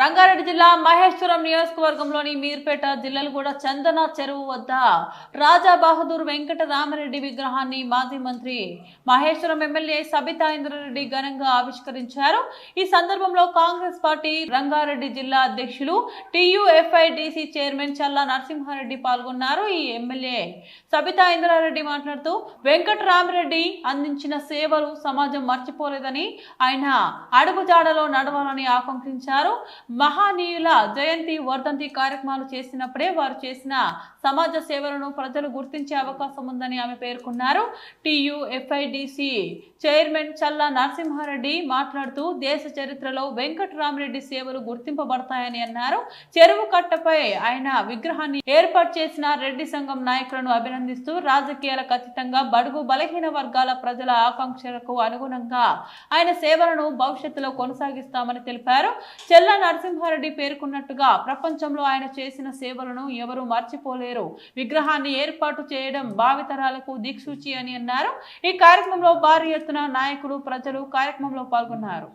రంగారెడ్డి జిల్లా మహేశ్వరం నియోజకవర్గంలోని మీర్పేట జిల్లలగూడ చందన చెరువు వద్ద రాజా బహదూర్ వెంకట రామరెడ్డి విగ్రహాన్ని మాజీ మంత్రి మహేశ్వరం ఎమ్మెల్యే సబితా ఇంద్రారెడ్డి ఘనంగా ఆవిష్కరించారు. ఈ సందర్భంలో కాంగ్రెస్ పార్టీ రంగారెడ్డి జిల్లా అధ్యక్షులు టియుఎఫ్ఐడిసి చైర్మన్ చల్లా నరసింహారెడ్డి పాల్గొన్నారు. ఈ ఎమ్మెల్యే సబితా ఇంద్రారెడ్డి మాట్లాడుతూ వెంకట రామరెడ్డి అందించిన సేవలు సమాజం మర్చిపోలేదని ఆయన అడుగుజాడలో నడవాలని ఆకాంక్షించారు. మహానీయుల జయంతి వర్ధంతి కార్యక్రమాలు చేసినప్పుడే వారు చేసిన సమాజ సేవలను ప్రజలు గుర్తించే అవకాశం ఉందని ఆమె పేర్కొన్నారు. టీయుఎఫ్ఐడిసి చైర్మన్ చల్లా నరసింహారెడ్డి మాట్లాడుతూ దేశ చరిత్రలో వెంకటరామరెడ్డి సేవలు గుర్తింపబడతాయని అన్నారు. చెరువు కట్టపై ఆయన విగ్రహాన్ని ఏర్పాటు చేసిన రెడ్డి సంఘం నాయకులను అభినందిస్తూ రాజకీయాలకు అతీతంగా బడుగు బలహీన వర్గాల ప్రజల ఆకాంక్షలకు అనుగుణంగా ఆయన సేవలను భవిష్యత్తులో కొనసాగిస్తామని తెలిపారు. చెల్ల నరసింహారెడ్డి పేర్కొన్నట్టుగా ప్రపంచంలో ఆయన చేసిన సేవలను ఎవరు మర్చిపోలేరు. విగ్రహాన్ని ఏర్పాటు చేయడం భావితరాలకు దిక్సూచి అని అన్నారు. ఈ కార్యక్రమంలో భారీ ఎత్తున నాయకులు ప్రజలు కార్యక్రమంలో పాల్గొన్నారు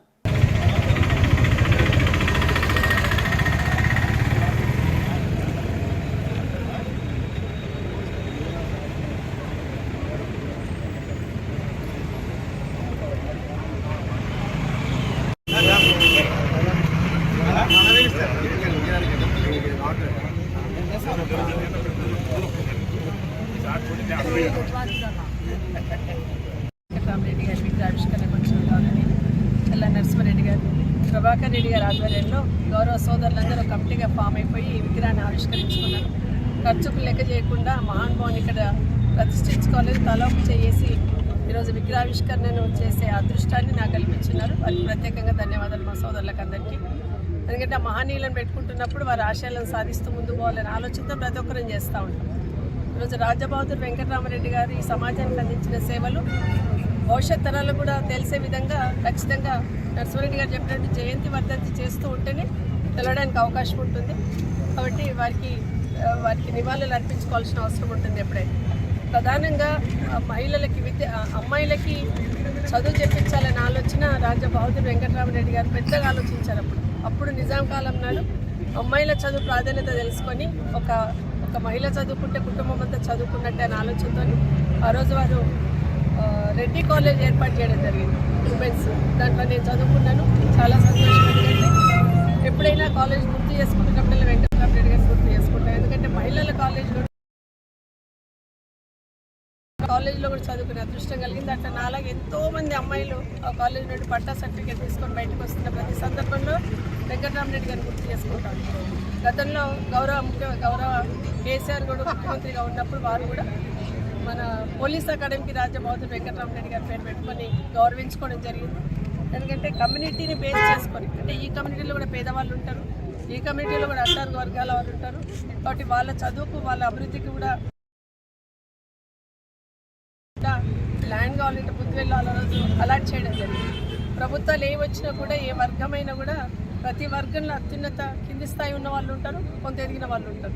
రామరెడ్డి గారి విగ్రహావిష్కరణకు వచ్చిన గౌరవని చల్ల నరసింహారెడ్డి గారు ప్రభాకర్ రెడ్డి గారి ఆధ్వర్యంలో గౌరవ సోదరులందరూ కమిటీగా ఫామ్ అయిపోయి ఈ విగ్రహాన్ని ఆవిష్కరించుకున్నారు. ఖర్చుకు లెక్క చేయకుండా మహానుభావుని ఇక్కడ ప్రతిష్ఠించుకోలేదు తలోపు చేసి ఈరోజు విగ్రహావిష్కరణను చేసే అదృష్టాన్ని నాకు కల్పించున్నారు. వారికి ప్రత్యేకంగా ధన్యవాదాలు మా సోదరులకు అందరికీ. ఎందుకంటే ఆ మహనీయులను పెట్టుకుంటున్నప్పుడు వారి ఆశయాలను సాధిస్తూ ముందు పోవాలని ఆలోచనతో ప్రతి ఒక్కరిని చేస్తూ ఉంటాం ఈరోజు రాజబహదూర్ వెంకటరామరెడ్డి గారు ఈ సమాజానికి అందించిన సేవలు భవిష్యత్ తరాలు కూడా తెలిసే విధంగా ఖచ్చితంగా నరసింహారెడ్డి గారు చెప్పినట్టు జయంతి వర్ధంతి చేస్తూ ఉంటేనే వెళ్ళడానికి అవకాశం ఉంటుంది. కాబట్టి వారికి వారికి నివాళులు అర్పించుకోవాల్సిన అవసరం ఉంటుంది ఎప్పుడైతే ప్రధానంగా మహిళలకి విద్య అమ్మాయిలకి చదువు చెప్పించాలనే ఆలోచన రాజా బహదూర్ వెంకటరామరెడ్డి గారు పెద్దగా ఆలోచించారు అప్పుడు. అప్పుడు నిజాం కాలం నాడు అమ్మాయిల చదువు ప్రాధాన్యత తెలుసుకొని ఒక ఒక మహిళ చదువుకుంటే కుటుంబం అంతా చదువుకున్నట్టే అనే ఆలోచనతో ఆ రోజు వారు రెడ్డి కాలేజ్ ఏర్పాటు చేయడం జరిగింది. ఉమెన్స్. దాంట్లో నేను చదువుకున్నాను. చాలా సంతోషం ఎందుకంటే ఎప్పుడైనా కాలేజ్ గుర్తు చేసుకుంటున్నప్పుడు వెంకటరామరెడ్డి గారు గుర్తు చేసుకుంటాం. ఎందుకంటే మహిళల కాలేజ్లో కాలేజీలో కూడా చదువుకునే అదృష్టం కలిగింది. అట్లా నాలాగా ఎంతో మంది అమ్మాయిలు ఆ కాలేజ్ నుండి పట్టా సర్టిఫికేట్ తీసుకొని బయటకు వస్తున్న ప్రతి సందర్భంలో వెంకటరామరెడ్డి గారిని గుర్తు చేసుకుంటారు గతంలో గౌరవ ముఖ్య గౌరవ కేసీఆర్ కూడా ముఖ్యమంత్రిగా ఉన్నప్పుడు వారు కూడా మన పోలీస్ అకాడమీకి రాజ్య వెంకటరామరెడ్డి గారి పేరు పెట్టుకొని గౌరవించుకోవడం జరిగింది. ఎందుకంటే కమ్యూనిటీని బేస్ చేసుకొని అంటే ఈ కమ్యూనిటీలో కూడా పేదవాళ్ళు ఉంటారు ఈ కమ్యూనిటీలో కూడా అండర్ వర్గాల వాళ్ళు ఉంటారు. కాబట్టి వాళ్ళ చదువుకు వాళ్ళ అభివృద్ధికి కూడా ల్యాండ్ కావాలంటే బుద్ధి వాళ్ళ రోజు అలాట్ చేయడం జరిగింది. ప్రభుత్వాలు ఏ వచ్చినా కూడా ఏ వర్గమైనా కూడా ప్రతి వర్గంలో అత్యున్నత కింది స్థాయి ఉన్న వాళ్ళు ఉంటారు కొంత ఎదిగిన వాళ్ళు ఉంటారు.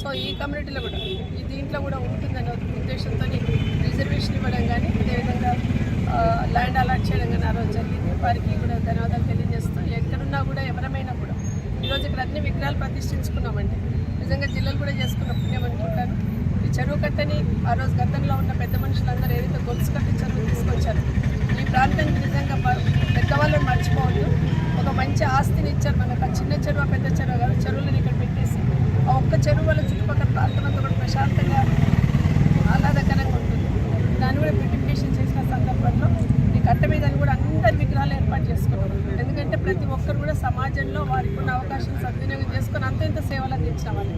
సో ఈ కమ్యూనిటీలో కూడా ఈ దీంట్లో కూడా ఉంటుందనే ఉద్దేశంతో రిజర్వేషన్ ఇవ్వడం కానీ అదేవిధంగా ల్యాండ్ అలాట్ చేయడం కానీ ఆ రోజు జరిగింది. వారికి కూడా ధన్యవాదాలు తెలియజేస్తూ ఎక్కడున్నా కూడా ఎవరమైనా కూడా ఈరోజు ఇక్కడ అన్ని విగ్రహాలు ప్రతిష్ఠించుకున్నామండి. నిజంగా జిల్లలు కూడా చేసుకున్న పుణ్యం అనుకుంటాను. ఈ చెరువు కట్టని ఆ రోజు గతంలో ఉన్న పెద్ద మనుషులందరూ ఏదైతే గొలుసు కట్టి చెరువు తీసుకొచ్చారు ఈ ప్రాంతానికి నిజంగా పెద్దవాళ్ళని మర్చిపోవద్దు. ఒక మంచి ఆస్తిని ఇచ్చారు మనకు. ఆ చిన్న చెరువు పెద్ద చెరువు కాదు చెరువులను ఇక్కడ పెట్టేసి ఆ ఒక్క చెరువు వల్ల చుట్టుపక్కల ప్రాంతం అంతా కూడా ప్రశాంతంగా ఆహ్లాదకరంగా ఉంటుంది. దాన్ని కూడా బ్యూటిఫికేషన్ చేసిన సందర్భంలో ఈ కట్ట మీద కూడా అందరి విగ్రహాలు ఏర్పాటు చేసుకున్నాం. ఎందుకంటే ప్రతి ఒక్కరు కూడా సమాజంలో వారికి ఉన్న అవకాశం సద్వినియోగం చేసుకొని అంత ఇంత సేవలు అందించిన వాళ్ళు.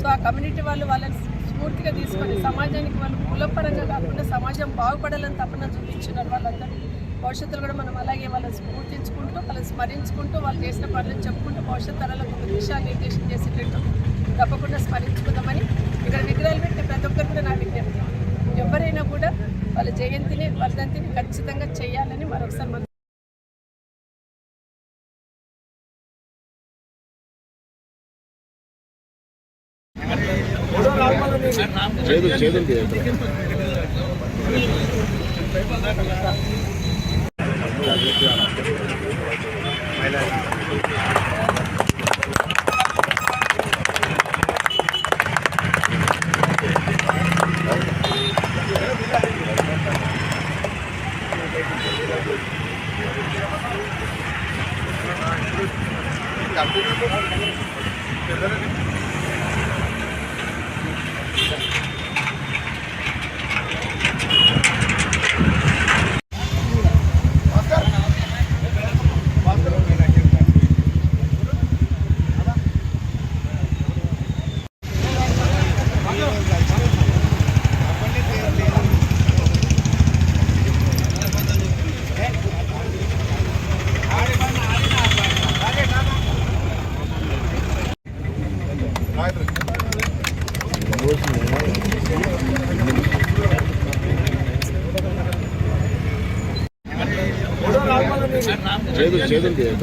సో ఆ కమ్యూనిటీ వాళ్ళు వాళ్ళని స్ఫూర్తిగా తీసుకొని సమాజానికి వాళ్ళు కులపరంగా కాకుండా సమాజం బాగుపడాలని తపన చూపించినారు వాళ్ళందరూ. భవిష్యత్తులో కూడా మనం అలాగే వాళ్ళని స్ఫూర్తించుకుంటూ వాళ్ళని స్మరించుకుంటూ వాళ్ళు చేసిన పనులను చెప్పుకుంటూ భవిష్యత్ తరాలకు ఒక దిశానిర్దేశం చేసేటట్టు తప్పకుండా స్మరించుకుందామని ఇక్కడ విగ్రహాలు పెట్టి ప్రతి ఒక్కరు కూడా నా విజ్ఞప్తి. ఎవరైనా కూడా వాళ్ళ జయంతిని వర్ధంతిని ఖచ్చితంగా చేయాలని మరొకసారి మనం చేదు చేదు చేదు చేదు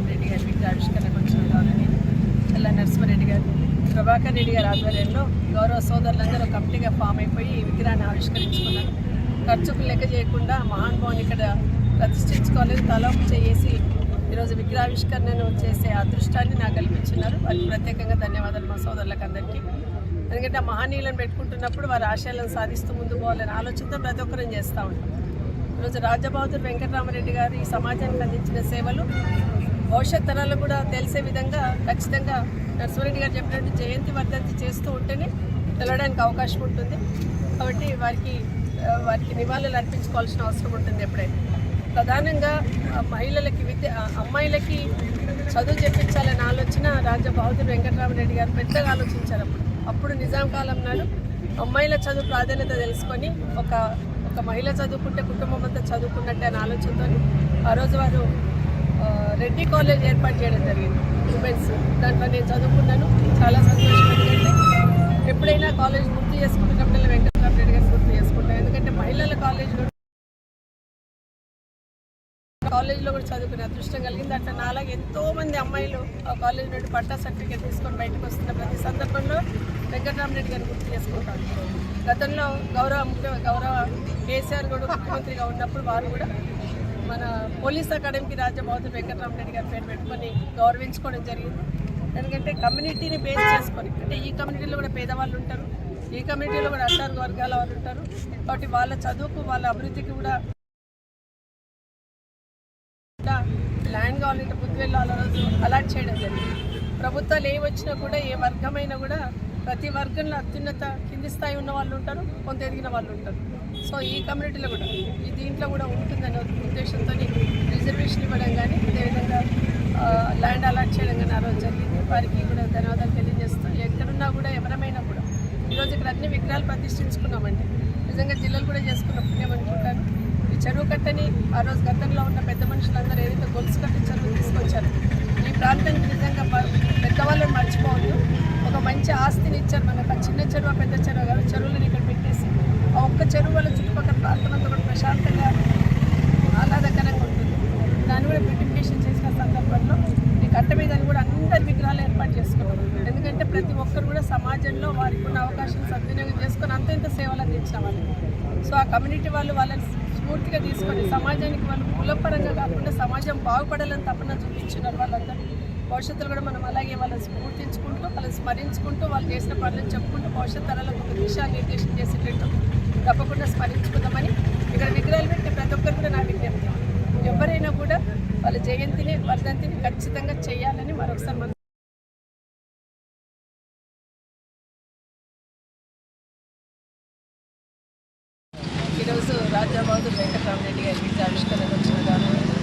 రామరెడ్డి గారి విగ్రహ ఆవిష్కరణ కొంచెం గౌరవనీయులు తెల్ల నరసింహారెడ్డి గారు. ప్రభాకర్ రెడ్డి గారి ఆధ్వర్యంలో గౌరవ సోదరులందరూ కమిటీగా ఫామ్ అయిపోయి ఈ విగ్రహాన్ని ఆవిష్కరించుకున్నారు. ఖర్చుకు లెక్క చేయకుండా మహానుభావుని ఇక్కడ ప్రతిష్ఠించుకోలేదు తలపు చేసి ఈరోజు విగ్రహావిష్కరణను చేసే అదృష్టాన్ని నాకు కల్పించున్నారు వారికి ప్రత్యేకంగా ధన్యవాదాలు మా సోదరులకు అందరికీ. ఎందుకంటే మహనీయులను పెట్టుకుంటున్నప్పుడు వారి ఆశయాలను సాధిస్తూ ముందు పోవాలని ఆలోచనతో ప్రతి ఒక్కరం చేస్తూ ఉంటాం. ఈరోజు రాజబహదూర్ వెంకటరామరెడ్డి గారు ఈ సమాజానికి అందించిన సేవలు భవిష్యత్ తరాలు కూడా తెలిసే విధంగా ఖచ్చితంగా నరసింహారెడ్డి గారు చెప్పినట్టు జయంతి వర్ధంతి చేస్తూ ఉంటేనే తెలవడానికి అవకాశం ఉంటుంది. కాబట్టి వారికి వారికి నివాళులు అర్పించుకోవాల్సిన అవసరం ఉంటుంది ఎప్పుడైనా. ప్రధానంగా మహిళలకి విద్య అమ్మాయిలకి చదువు చెప్పించాలని ఆలోచన రాజా బహదూర్ వెంకటరామరెడ్డి గారు పెద్దగా ఆలోచించారు అప్పుడు. అప్పుడు నిజాం కాలం నాడు అమ్మాయిల చదువు ప్రాధాన్యత తెలుసుకొని ఒక ఒక మహిళ చదువుకుంటే కుటుంబం అంతా చదువుకున్నట్టే అనే ఆలోచనతో ఆ రోజు వారు రెడ్డి కాలేజ్ ఏర్పాటు చేయడం జరిగింది ఉమెన్స్. దాంట్లో నేను చదువుకున్నాను చాలా సంతోషం ఎందుకంటే ఎప్పుడైనా కాలేజ్ గుర్తు చేసుకుంటున్నప్పుడు వెంకటరామరెడ్డి గారు గుర్తు చేసుకుంటాను ఎందుకంటే మహిళల కాలేజ్ కాలేజ్లో కూడా చదువుకునే అదృష్టం కలిగింది. అట్లా నాలాగా ఎంతో మంది అమ్మాయిలు ఆ కాలేజ్ నుండి పట్టా సర్టిఫికేట్ తీసుకొని బయటకు వస్తున్న ప్రతి సందర్భంలో వెంకటరామరెడ్డి గారిని గుర్తు చేసుకుంటాను గతంలో గౌరవ ముఖ్య గౌరవ కేసీఆర్ కూడా ముఖ్యమంత్రిగా ఉన్నప్పుడు వారు కూడా మన పోలీస్ అకాడమీకి రాజ్య బౌద్ధ వెంకటరామరెడ్డి గారి పేరు పెట్టుకొని గౌరవించుకోవడం జరిగింది. ఎందుకంటే కమ్యూనిటీని బేస్ చేసుకొని అంటే ఈ కమ్యూనిటీలో కూడా పేదవాళ్ళు ఉంటారు ఈ కమ్యూనిటీలో కూడా అట్టారు వర్గాల వాళ్ళు ఉంటారు. కాబట్టి వాళ్ళ చదువుకు వాళ్ళ అభివృద్ధికి కూడా ల్యాండ్ కావాలంటే బుద్ధి వెళ్ళాలన్న రోజు అలాట్ చేయడం జరిగింది. ప్రభుత్వాలు ఏ వచ్చినా కూడా ఏ వర్గమైనా కూడా ప్రతి వర్గంలో అత్యున్నత కింది స్థాయి ఉన్న వాళ్ళు ఉంటారు కొంత ఎదిగిన వాళ్ళు ఉంటారు. సో ఈ కమ్యూనిటీలో కూడా ఈ దీంట్లో కూడా ఉంటుందనే ఉద్దేశంతో రిజర్వేషన్ ఇవ్వడం కానీ అదేవిధంగా ల్యాండ్ అలాట్ చేయడం కానీ ఆ రోజు జరిగింది. వారికి కూడా ధన్యవాదాలు తెలియజేస్తూ ఎక్కడున్నా కూడా ఎవరమైనా కూడా ఈరోజు ఇక్కడ అన్ని విగ్రహాలు ప్రతిష్ఠించుకున్నామండి. నిజంగా జిల్లాలు కూడా చేసుకున్న పుణ్యం అనుకుంటాను. ఈ చెరువు కట్టని ఆ రోజు గతంలో ఉన్న పెద్ద మనుషులందరూ ఏదైతే గొలుసు కట్టి చెరువు తీసుకొచ్చారు ఈ ప్రాంతానికి నిజంగా పెద్దవాళ్ళని మర్చిపోవద్దు. ఒక మంచి ఆస్తిని ఇచ్చారు మనకు చిన్న చెరువు పెద్ద చెరువు కాదు చెరువులను ఇక్కడ పెట్టేసి ఆ ఒక్క చెరువు వల్ల చుట్టుపక్కల ప్రాంతం అంతా కూడా ప్రశాంతంగా ఆహ్లాదకరంగా ఉంటుంది. దాన్ని కూడా బ్యూటిఫికేషన్ చేసిన సందర్భంలో ఈ కట్ట మీద కూడా అందరి విగ్రహాలు ఏర్పాటు చేసుకున్నాం. ఎందుకంటే ప్రతి ఒక్కరు కూడా సమాజంలో వారికి ఉన్న అవకాశం సద్వినియోగం చేసుకొని అంత ఇంత సేవలు అందించిన వాళ్ళు. సో ఆ కమ్యూనిటీ వాళ్ళు వాళ్ళని స్ఫూర్తిగా తీసుకొని సమాజానికి వాళ్ళు కులపరంగా కాకుండా సమాజం బాగుపడాలని తప్పన చూపించినారు వాళ్ళందరూ భవిష్యత్తులో కూడా మనం అలాగే వాళ్ళని స్ఫూర్తించుకుంటూ వాళ్ళని స్మరించుకుంటూ వాళ్ళు చేసిన పనులను చెప్పుకుంటూ భవిష్యత్ తరాలకు ఒక దిశానిర్దేశం చేసేటట్టు తప్పకుండా స్మరించుకుందామని ఇక్కడ విగ్రహాలు పెట్టి ప్రతి ఒక్కరు కూడా నా విజ్ఞప్తి. ఎవరైనా కూడా వాళ్ళ జయంతిని వర్ధంతిని ఖచ్చితంగా చేయాలని మరొకసారి మనం ఈరోజు రాజాబాబు వెంకటరామరెడ్డి గారి విద్య ఆవిష్కరణకు వచ్చిన గౌరవనీయులు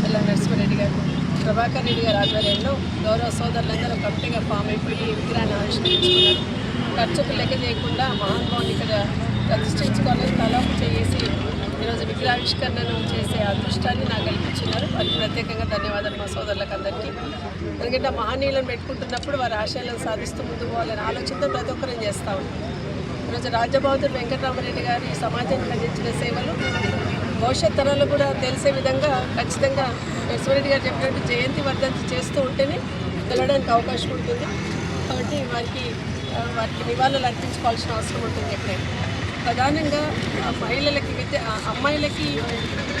తెల్ల నరసింహారెడ్డి గారు ప్రభాకర్ రెడ్డి గారి ఆధ్వర్యంలో గౌరవ సోదరులందరూ ఒక కమిటీగా ఫామ్ అయిపోయి ఈ విగ్రహాన్ని ఆవిష్కరించుకున్నారు ఒక లెక్క చేయకుండా మహానుభావుని ఇక్కడ ప్రతిష్ఠించుకోవాలి తలపు చేసి ఈరోజు విగ్రహావిష్కరణను చేసే అదృష్టాన్ని నాకు కల్పించినారు. వారికి ప్రత్యేకంగా ధన్యవాదాలు మా సోదరులకు అందరికీ. ఎందుకంటే మహానీయులను మహనీయులను పెట్టుకుంటున్నప్పుడు వారి ఆశయాలను సాధిస్తూ ముందుకు పోవాలని ఆలోచనతో ప్రతి ఒక్కరూ చేస్తూ ఉంటాం ఈరోజు రాజబహదూర్ వెంకటరామరెడ్డి గారి సమాజానికి అందించిన సేవలు భవిష్యత్ తరాలు కూడా తెలిసే విధంగా ఖచ్చితంగా నరసింహారెడ్డి గారు చెప్పినట్టు జయంతి వర్ధంతి చేస్తూ ఉంటేనే వెళ్ళడానికి అవకాశం ఉంటుంది. కాబట్టి వారికి వారికి నివాళులు అర్పించుకోవాల్సిన అవసరం ఉంటుంది ఎప్పుడైనా. ప్రధానంగా ఆ మహిళలకి విద్య ఆ అమ్మాయిలకి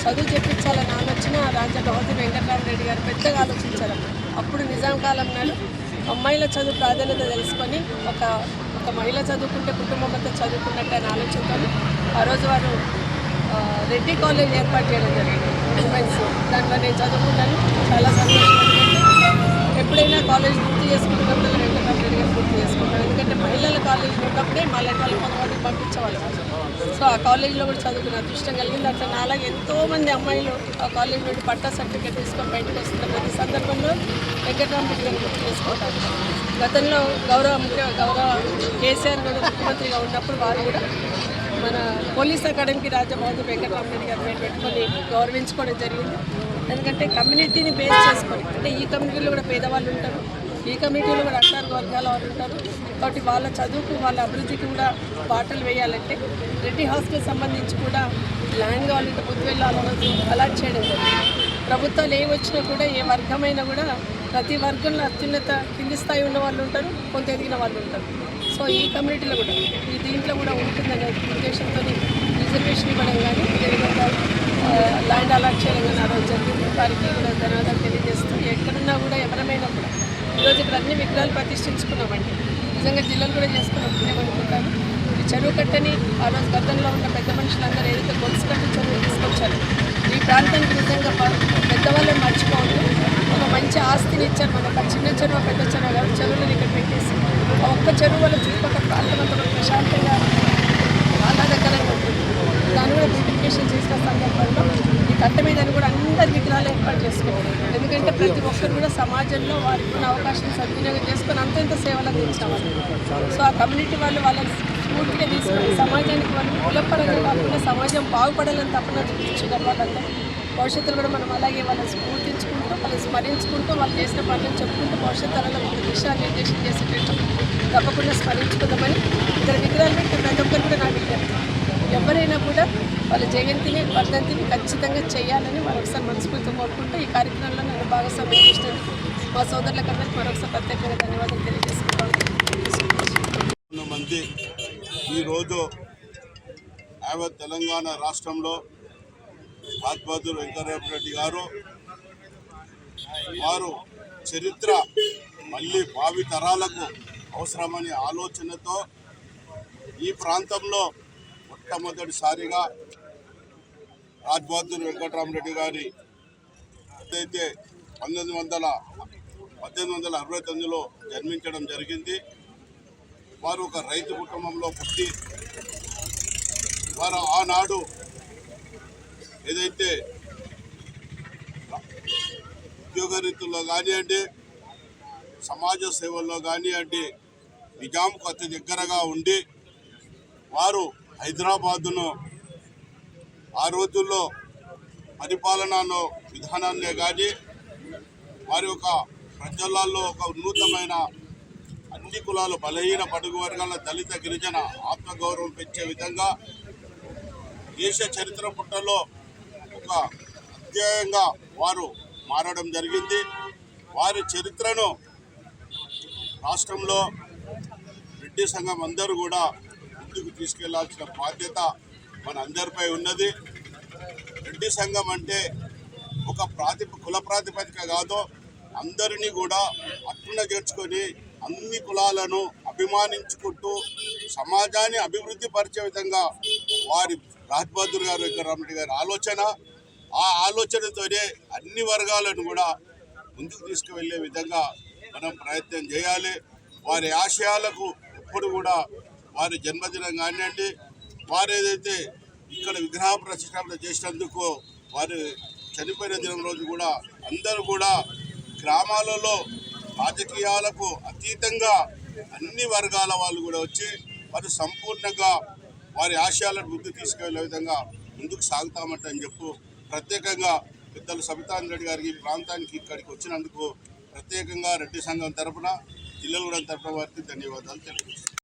చదువు చెప్పించాలని ఆలోచన రాజా గౌతమ్ వెంకటరామరెడ్డి గారు పెద్దగా ఆలోచించారు. అప్పుడు నిజాం కాలం నాడు అమ్మాయిల చదువు ప్రాధాన్యత తెలుసుకొని ఒక ఒక మహిళ చదువుకుంటే కుటుంబంతో చదువుకున్నట్టు అని ఆలోచనతో ఆ రోజు వారు రెడ్డి కాలేజ్ ఏర్పాటు చేయడం జరిగింది. ఉమెన్స్. దాంట్లో నేను చదువుకున్నాను. చాలా సంతోషం ఎప్పుడైనా కాలేజ్ పూర్తి చేసుకుంటున్నప్పుడు చేసుకుంటాం ఎందుకంటే మహిళల కాలేజ్ ఉన్నప్పుడే మళ్ళీ వాళ్ళు కొంతమంది పంపించేవాళ్ళు. సో ఆ కాలేజీలో కూడా చదువుకున్న అదృష్టం కలిగింది. అట్లా నాలాగే ఎంతో మంది అమ్మాయిలు ఆ కాలేజ్ నుండి పట్టా సర్టిఫికేట్ తీసుకొని బయటకు వస్తున్న ప్రతి సందర్భంలో వెంకటరామరెడ్డి గారిని గుర్తు చేసుకుంటాను గతంలో గౌరవ ముఖ్య గౌరవ కేసీఆర్ కూడా ముఖ్యమంత్రిగా ఉన్నప్పుడు వారు కూడా మన పోలీస్ అకాడమీకి రాజబహదూర్ వెంకటరామరెడ్డి గారు పేరు పెట్టుకొని గౌరవించుకోవడం జరిగింది. ఎందుకంటే కమ్యూనిటీని బేస్ చేసుకొని అంటే ఈ కమ్యూనిటీలో కూడా పేదవాళ్ళు ఉంటారు. ఈ కమిటీలో కూడా అట్టారు వర్గాల వాళ్ళు ఉంటారు. కాబట్టి వాళ్ళ చదువుకు వాళ్ళ అభివృద్ధికి కూడా బాటలు వేయాలంటే రెడ్డి హాస్టల్ సంబంధించి కూడా ల్యాండ్ కావాలంటే బుద్ధివెళ్ళి రోజు అలాట్ చేయడం జరిగింది. ప్రభుత్వాలు ఏ వచ్చినా కూడా ఏ వర్గమైనా కూడా ప్రతి వర్గంలో అత్యున్నత కింది స్థాయి ఉన్న వాళ్ళు ఉంటారు కొంత ఎదిగిన వాళ్ళు ఉంటారు. సో ఈ కమ్యూనిటీలో కూడా ఈ దీంట్లో కూడా ఉంటుందనే ఉద్దేశంతో రిజర్వేషన్ ఇవ్వడం కానీ అదేవిధంగా ల్యాండ్ అలాట్ చేయడం కానీ ఆ రోజు జరిగింది. వారికి కూడా ధన్యవాదాలు తెలియజేస్తూ ఎక్కడ ఈరోజు ఇక్కడ అన్ని విగ్రహాలు ప్రతిష్ఠించుకున్నామండి నిజంగా జిల్లాలు కూడా చేసుకున్నాం పుణ్యమనుకుంటాను ఈ చెరువు కట్టని ఆ రోజు గతంలో ఉన్న పెద్ద మనుషులందరూ ఏదైతే గొలుసు కట్టి చెరువు తీసుకొచ్చారు ఈ ప్రాంతానికి నిజంగా పెద్దవాళ్ళని మర్చిపోవద్దు. ఒక మంచి ఆస్తిని ఇచ్చారు మనకు ఒక చిన్న చెరువు పెద్ద చెరువు కాదు చెరువులను ఇక్కడ పెట్టేసి ఆ ఒక్క చెరువు వల్ల చుట్టుపక్కల ప్రాంతం అంతా కూడా ప్రశాంతంగా ఆహ్లాదకరంగా ఉంటుంది. దాన్ని కూడా బ్యూటిఫికేషన్ చేసిన సందర్భంలో ఈ కట్ట మీద కూడా అందరి విగ్రహాలు ఏర్పాటు చేసుకోవాలి ఎందుకంటే ప్రతి ఒక్కరు కూడా సమాజంలో వారికి ఉన్న అవకాశం సద్వినియోగం చేసుకొని అంతెంత సేవలు అందించిన సో ఆ కమ్యూనిటీ వాళ్ళు వాళ్ళని స్ఫూర్తిగా తీసుకొని సమాజానికి వాళ్ళు కులపరంగా కాకుండా సమాజం బాగుపడాలని తప్పన చూపించగల వాళ్ళందరూ భవిష్యత్తులో కూడా మనం అలాగే వాళ్ళని స్ఫూర్తించుకుంటూ వాళ్ళని స్మరించుకుంటూ వాళ్ళు చేసిన పనులను చెప్పుకుంటూ భవిష్యత్తు తరాలకు దిశానిర్దేశం చేసేటట్టు తప్పకుండా స్మరించుకుందామని ఇద్దరు విగ్రహాలు పెట్టి ప్రతి ఒక్కరు కూడా నా విజ్ఞప్తి. ఎవరైనా కూడా వాళ్ళ జయంతిని వర్ధంతిని ఖచ్చితంగా చేయాలని మరొకసారి మనస్ఫూర్తితో కోరుకుంటూ ఈ కార్యక్రమంలో నన్ను భాగస్వామ్యం చేసినందుకు మా సోదరులకు అందరికీ మరొకసారి ప్రత్యేకంగా ధన్యవాదాలు తెలియజేసుకుంటాను మంది ఈరోజు యావత్ తెలంగాణ రాష్ట్రంలో రాజ్బహదూర్ వెంకటరెడ్డి గారు వారు చరిత్ర మళ్ళీ భావి తరాలకు అవసరమనే ఆలోచనతో ఈ ప్రాంతంలో మొట్టమొదటిసారిగా రాజ్బహదూర్ వెంకటరామరెడ్డి గారి ఏదైతే పంతొమ్మిది వందల పద్దెనిమిది వందల అరవై తొమ్మిదిలో జన్మించడం జరిగింది. వారు ఒక రైతు కుటుంబంలో పుట్టి వారు ఆనాడు ఏదైతే ఉద్యోగ రీతుల్లో కానివ్వండి సమాజ సేవల్లో కానివ్వండి నిజాంకు అతి దగ్గరగా ఉండి వారు హైదరాబాదును ఆ రోజుల్లో పరిపాలనలో విధానాన్నే కానీ వారి యొక్క ప్రజలలో ఒక ఉన్నతమైన అన్ని కులాలు బలహీన పడుగు వర్గాల దళిత గిరిజన ఆత్మగౌరవం పెంచే విధంగా దేశ చరిత్ర పుట్టలో ఒక అధ్యాయంగా వారు మారడం జరిగింది. వారి చరిత్రను రాష్ట్రంలో రెడ్డి సంఘం అందరూ కూడా ముందుకు తీసుకెళ్ళాల్సిన బాధ్యత మన అందరిపై ఉన్నది. రెడ్డి సంఘం అంటే ఒక ప్రాతి కుల ప్రాతిపదిక కాదు. అందరినీ కూడా అట్టున చేర్చుకొని అన్ని కులాలను అభిమానించుకుంటూ సమాజాన్ని అభివృద్ధి పరిచే విధంగా వారి రాజ్ బహదూర్ గారు వెంకటరామరెడ్డి గారి ఆలోచన ఆ ఆలోచనతోనే అన్ని వర్గాలను కూడా ముందుకు తీసుకువెళ్ళే విధంగా మనం ప్రయత్నం చేయాలి. వారి ఆశయాలకు ఎప్పుడు కూడా వారి జన్మదినం కానివ్వండి వారు ఏదైతే ఇక్కడ విగ్రహ ప్రతిష్టాపన చేసినందుకు వారు చనిపోయిన దినం రోజు కూడా అందరూ కూడా గ్రామాలలో రాజకీయాలకు అతీతంగా అన్ని వర్గాల వాళ్ళు కూడా వచ్చి వారు సంపూర్ణంగా వారి ఆశయాలను ముందు తీసుకెళ్ళే విధంగా ముందుకు సాగుతామంట అని చెప్పు ప్రత్యేకంగా పెద్దలు సబితాన్ రెడ్డి గారికి ప్రాంతానికి ఇక్కడికి వచ్చినందుకు ప్రత్యేకంగా రెడ్డి సంఘం తరపున జిల్లలగూడెం తరఫున వారికి ధన్యవాదాలు తెలియజేస్తాను